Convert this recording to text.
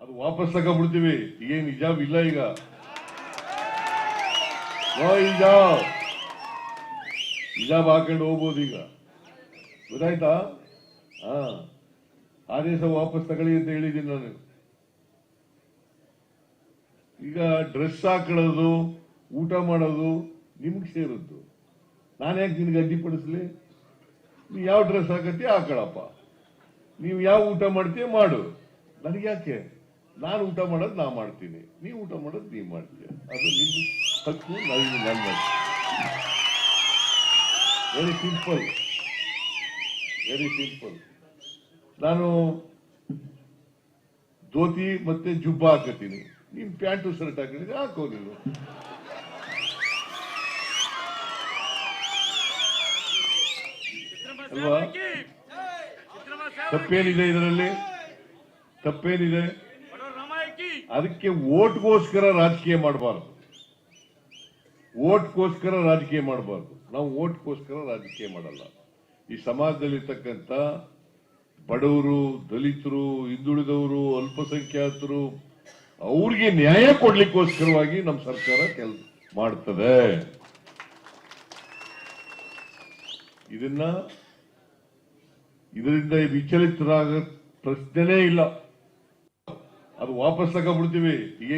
ಅದು ವಾಪಸ್ ತಗೊಂಡ್ಬಿಡ್ತೀವಿ. ಏನ್ ಹಿಜಾಬ್ ಇಲ್ಲ ಈಗ. ಹಿಜಾಬ್ ಹಿಜಾಬ್ ಹಾಕೊಂಡು ಹೋಗ್ಬೋದು ಈಗ. ಗೊತ್ತಾಯ್ತಾ? ಹಾ. ಆದೇಶ ವಾಪಸ್ ತಗೊಳ್ಳಿ ಅಂತ ಹೇಳಿದ್ದೀನಿ ನಾನು. ಈಗ ಡ್ರೆಸ್ ಹಾಕೊಳ್ಳೋದು, ಊಟ ಮಾಡೋದು ನಿಮ್ಗೆ ಸೇರದ್ದು. ನಾನು ಯಾಕೆ ನಿನ್ಗೆ ಅಡ್ಡಿಪಡಿಸ್ಲಿ? ನೀವು ಯಾವ ಡ್ರೆಸ್ ಹಾಕತ್ತೀಯ ಹಾಕೊಳಪ್ಪ ನೀವು ಯಾವ ಊಟ ಮಾಡ್ತೀಯ ಮಾಡು. ನನಗೆ ಯಾಕೆ ನಾನು ಊಟ ಮಾಡೋದು ನಾ ಮಾಡ್ತೀನಿ. ನೀವು ಊಟ ಮಾಡೋದು ನೀವು ಮಾಡ್ತೀಯ ಅದು ನಿನ್ನ ಹಕ್ಕು ನಾನು ಮಾಡ್ತೀನಿ ವೆರಿ ಸಿಂಪಲ್ ವೆರಿ ಸಿಂಪಲ್ ನಾನು ಧೋತಿ ಮತ್ತೆ ಜುಬ್ಬ ಹಾಕತ್ತೀನಿ ನಿಮ್ ಪ್ಯಾಂಟು ಶರ್ಟ್ ಹಾಕಿದ್ರೆ ಹಾಕೋ ನೀನು. ಅಲ್ವಾ? ತಪ್ಪೇನಿದೆ ಇದರಲ್ಲಿ? ತಪ್ಪೇನಿದೆ? ಅದಕ್ಕೆ ಓಟ್ಗೋಸ್ಕರ ರಾಜಕೀಯ ಮಾಡಬಾರ್ದು. ಓಟ್ಗೋಸ್ಕರ ರಾಜಕೀಯ ಮಾಡಬಾರ್ದು. ನಾವು ಓಟ್ಗೋಸ್ಕರ ರಾಜಕೀಯ ಮಾಡಲ್ಲ. ಈ ಸಮಾಜದಲ್ಲಿರ್ತಕ್ಕಂಥ ಬಡವರು, ದಲಿತರು, ಹಿಂದುಳಿದವರು, ಅಲ್ಪಸಂಖ್ಯಾತರು, ಅವ್ರಿಗೆ ನ್ಯಾಯ ಕೊಡ್ಲಿಕ್ಕೋಸ್ಕರವಾಗಿ ನಮ್ಮ ಸರ್ಕಾರ ಕೆಲಸ ಮಾಡ್ತದೆ. ಇದನ್ನ, ಇದರಿಂದ ವಿಚಲಿತರಾಗ ಪ್ರಶ್ನೆನೇ ಇಲ್ಲ. ಅದು ವಾಪಸ್ ತಗೊಂಡ್ಬಿಡ್ತೀವಿ ಈಗ